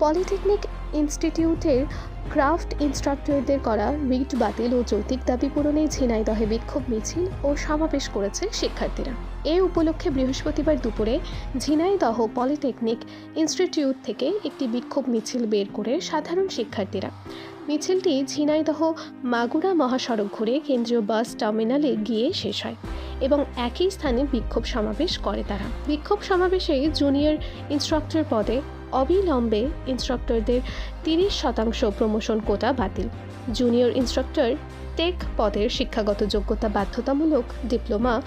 Polytechnic ইনস্টিটিউটের craft ইনস্ট্রাক্টরদের করা writ বাতিল ও যৌতিক দাবি পূরণে ঝিনাইদহে বিক্ষোভ মিছিল ও সমাবেশ করেছে শিক্ষার্থীরা। এ উপলক্ষে বৃহস্পতিবার দুপুরে ঝিনাইদহ পলিটেকনিক ইনস্টিটিউট থেকে একটি বিক্ষোভ মিছিল বের করে সাধারণ শিক্ষার্থীরা। মিছিলটি ঝিনাইদহ মাগুরা মহাসড়ক ঘুরে কেন্দ্রীয় বাস টার্মিনালে গিয়ে শেষ হয় এবং একই স্থানে বিক্ষোভ সমাবেশ করে তারা। বিক্ষোভ সমাবেশে জুনিয়র ইনস্ট্রাক্টর পদে অবিলম্বে ইনস্ট্রাক্টরদের তিরিশ শতাংশ প্রমোশন কোটা বাতিল। জুনিয়র ইনস্ট্রাক্টর টেক পদের শিক্ষাগত যোগ্যতা বাধ্যতামূলক ডিপ্লোমা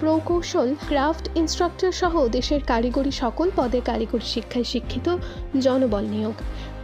প্রকৌশল ক্রাফট ইনস্ট্রাক্টর সহ দেশের কারিগরি সকল পদে কারিগরি শিক্ষায় শিক্ষিত জনবল নিয়োগ।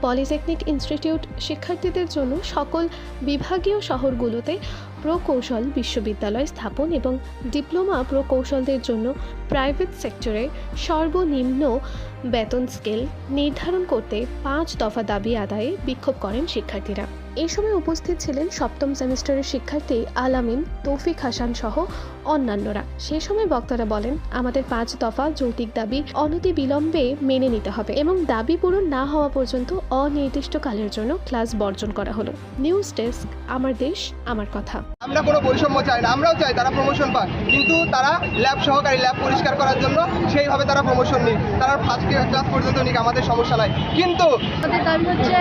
পলিটেকনিক ইনস্টিটিউট শিক্ষার্থীদের জন্য সকল বিভাগীয় শহরগুলোতে প্রকৌশল বিশ্ববিদ্যালয় স্থাপন এবং ডিপ্লোমা প্রকৌশলদের জন্য প্রাইভেট সেক্টরে সর্বনিম্ন বেতন স্কেল নির্ধারণ করতে পাঁচ দফা দাবি আদায়ে বিক্ষোভ করেন শিক্ষার্থীরা। এই সময় উপস্থিত ছিলেন সপ্তম সেমিস্টারের শিক্ষার্থী আলামিন তৌফিক হাসান সহ অন্যান্যরা। সে সময় বক্তারা বলেন, আমাদের পাঁচ দফা যৌতিক দাবি অনতি বিলম্বে মেনে নিতে হবে এবং দাবি পূরণ না হওয়া পর্যন্ত অনির্দিষ্টকালের জন্য ক্লাস বর্জন করা হলো। নিউজ ডেস্ক, আমার দেশ, আমার কথা। আমরা কোনো বৈষম্য চাই না আমরাও চাই তারা প্রমোশন পাক। কিন্তু তারা ল্যাব সহকারী ল্যাব পরিষ্কার করার জন্য সেইভাবে তারা প্রমোশন নিক। তারা ফার্স্ট ক্লাস পর্যন্ত নিক আমাদের সমস্যা নাই। কিন্তু আমাদের দাবি হচ্ছে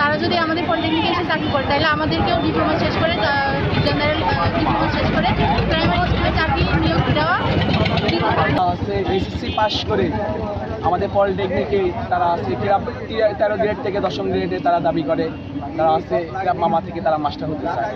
তারা যদি আমাদের পলিটেকনিকে এসে চাকরি করে তাহলে আমাদেরকেও ডিপ্লোমা শেষ করে জেনারেল ডিপ্লোমা শেষ করে প্রাইমারি স্কুলে চাকরি নিয়োগ দেওয়া এসএসসি পাস করে আমাদের পলিটেকনিকে তারা আছে ক্লাব তেরো গ্রেড থেকে দশম গ্রেডে তারা দাবি করে তারা আছে ক্লাব মামা থেকে তারা মাস্টার হতে চায়।